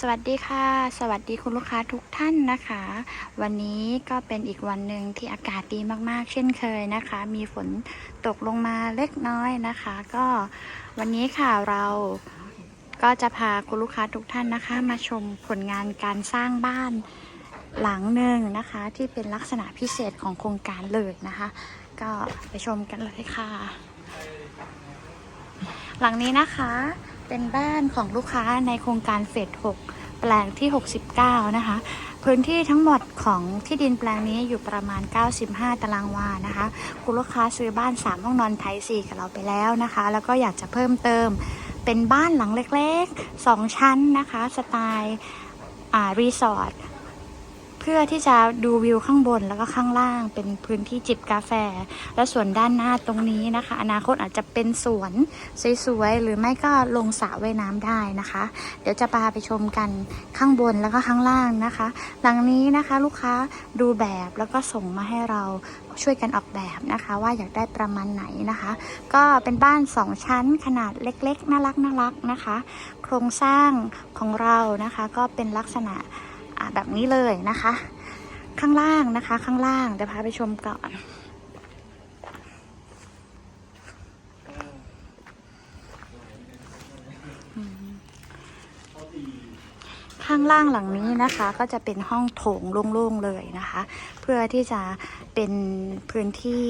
สวัสดีค่ะ สวัสดีคุณลูกค้าทุกท่านนะคะ วันนี้ก็เป็นอีกวันหนึ่งที่อากาศดีมากๆ เช่นเคยนะคะ มีฝนตกลงมาเล็กน้อยนะคะ ก็วันนี้ค่ะเราก็จะพาคุณลูกค้าทุกท่านนะคะ มาชมผลงานการสร้างบ้านหลังหนึ่งนะคะ ที่เป็นลักษณะพิเศษของโครงการเลยนะคะ ก็ไปชมกันเลยค่ะ หลังนี้นะคะ เป็นบ้านของลูกค้าในโครงการเฟส6แปลงที่ 69 นะคะ พื้นที่ทั้งหมดของที่ดินแปลงนี้อยู่ประมาณ 95 ตารางวานะคะ คุณลูกค้าซื้อบ้าน 3 ห้องนอนไทย 4 กับเราไปแล้วนะคะ แล้วก็อยากจะเพิ่มเติม เป็นบ้านหลังเล็กๆ 2 ชั้นนะคะ สไตล์รีสอร์ท พื่อที่จะดูวิวข้างบนแล้วก็ข้างล่างเป็นพื้นที่จิบกาแฟ และส่วนด้านหน้าตรงนี้นะคะ อนาคตอาจจะเป็นสวนสวยๆหรือไม่ก็ลงสระว่ายน้ำได้นะคะ เดี๋ยวจะพาไปชมกันข้างบนแล้วก็ข้างล่างนะคะ หลังนี้นะคะลูกค้าดูแบบแล้วก็ส่งมาให้เราช่วยกันออกแบบนะคะ ว่าอยากได้ประมาณไหนนะคะ ก็เป็นบ้าน 2 ชั้นขนาดเล็กๆ น่ารักน่ารักนะคะ โครงสร้างของเรานะคะ ก็เป็นลักษณะ แบบนี้เลยนะคะ ข้างล่างนะคะ ข้างล่างเดี๋ยวพาไปชมก่อนข้างล่างหลังนี้นะคะก็จะเป็นห้องโถงโล่งๆเลยนะคะ เพื่อที่จะเป็นพื้นที่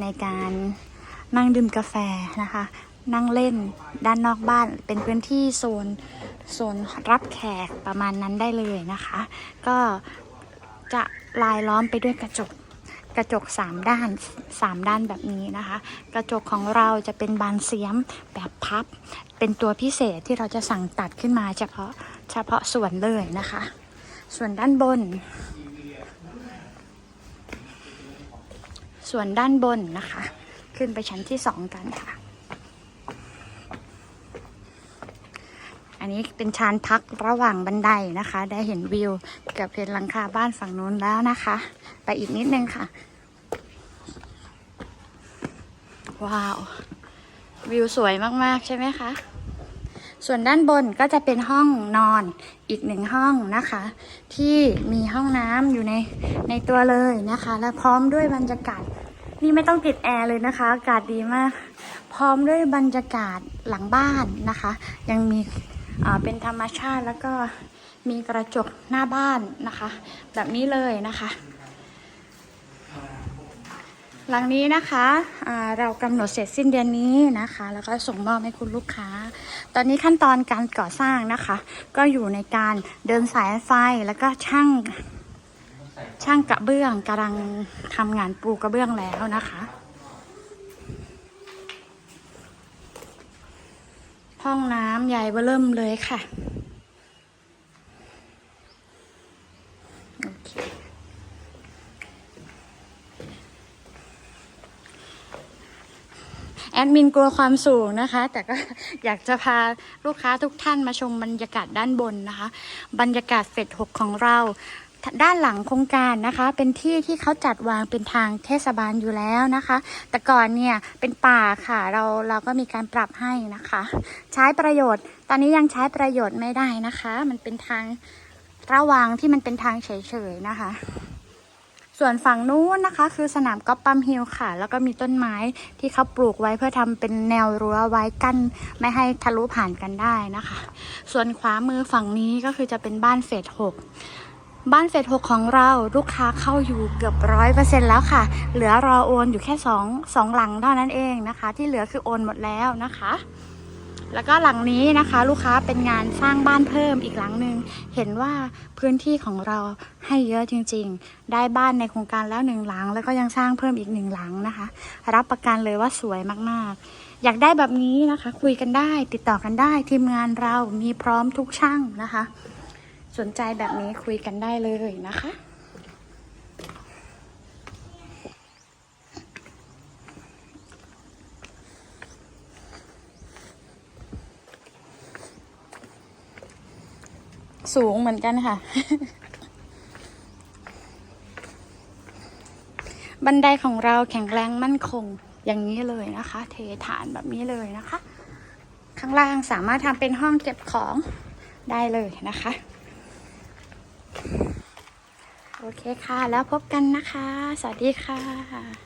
ในการนั่งดื่มกาแฟนะคะ นั่งเล่นด้านนอกบ้านเป็นพื้นที่โซน โซนรับแขกประมาณนั้นได้เลยนะคะ ก็จะลายล้อมไปด้วยกระจกกระจก 3 ด้าน 3 ด้านแบบนี้นะคะ กระจกของเราจะเป็นบานเสียมแบบพับ เป็นตัวพิเศษที่เราจะสั่งตัดขึ้นมาเฉพาะเฉพาะส่วนเลยนะคะ ส่วนด้านบน ส่วนด้านบนนะคะ ขึ้นไปชั้นที่ 2 กันค่ะ นี้เป็นชานพักระหว่างบันไดนะคะ ได้เห็นวิวเกับเห็นหลังคาบ้านฝั่งนู้นแล้วนะคะ ไปอีกนิดนึงค่ะ ว้าว วิวสวยมากๆใช่ไหมคะ ส่วนด้านบนก็จะเป็นห้องนอนอีกหนึ่งห้องนะคะ ที่มีห้องน้ำอยู่ในในตัวเลยนะคะ และพร้อมด้วยบรรยากาศนี่ไม่ต้องติดแอร์เลยนะคะ อากาศดีมากพร้อมด้วยบรรยากาศหลังบ้านนะคะ ยังมี เป็นธรรมชาติแล้วก็มีกระจกหน้าบ้านนะคะ แบบนี้เลยนะคะ หลังนี้นะคะอ่าเรากำหนดเสร็จสิ้นเดือนนี้นะคะ แล้วก็ส่งมอบให้คุณลูกค้า ตอนนี้ขั้นตอนการก่อสร้างนะคะ ก็อยู่ในการเดินสายไฟแล้วก็ช่างช่างกระเบื้องกำลังทำงานปูกระเบื้องแล้วนะคะ ห้องน้ำใหญ่เบ้อเริ่มเลยค่ะ โอเค แอดมินกลัวความสูงนะคะ แต่ก็อยากจะพาลูกค้าทุกท่านมาชมบรรยากาศด้านบนนะคะ บรรยากาศเฟสหกของเรา ด้านหลังโครงการนะคะ เป็นที่ที่เขาจัดวางเป็นทางเทศบาลอยู่แล้วนะคะ แต่ก่อนเนี่ยเป็นป่าค่ะเราเราก็มีการปรับให้นะคะ ใช้ประโยชน์ ตอนนี้ยังใช้ประโยชน์ไม่ได้นะคะ มันเป็นทางระหวางที่มันเป็นทางเฉยๆนะคะ ส่วนฝั่งนู้นนะคะ คือสนามกอล์ฟปัมฮิลค่ะ แล้วก็มีต้นไม้ที่เขาปลูกไว้เพื่อทำเป็นแนวรั้วไว้กั้นไม่ให้ทะลุผ่านกันได้นะคะ ส่วนขวามือฝั่งนี้ก็คือจะเป็นบ้านเฟสหก บ้านเฟสหกของเราลูกค้าเข้าอยู่เกือบร้อยเปอร์เซ็นแล้วค่ะ เหลือรอโอนอยู่แค่สองสองหลังเท่านั้นเองนะคะ ที่เหลือคือโอนหมดแล้วนะคะ แล้วก็หลังนี้นะคะ ลูกค้าเป็นงานสร้างบ้านเพิ่มอีกหลังหนึ่งเห็นว่าพื้นที่ของเราให้เยอะจริง ๆ ได้บ้านในโครงการแล้วหนึ่งหลัง แล้วก็ยังสร้างเพิ่มอีกหนึ่งหลังนะคะ รับประกันเลยว่าสวยมากๆ อยากได้แบบนี้นะคะ คุยกันได้ติดต่อกันได้ทีมงานเรามีพร้อมทุกช่างนะคะ สนใจแบบนี้คุยกันได้เลยนะคะ สูงเหมือนกันค่ะ บันไดของเราแข็งแรงมั่นคงอย่างนี้เลยนะคะ เทฐานแบบนี้เลยนะคะ ข้างล่างสามารถทำเป็นห้องเก็บของได้เลยนะคะ โอเคค่ะ แล้วพบกันนะคะ สวัสดีค่ะ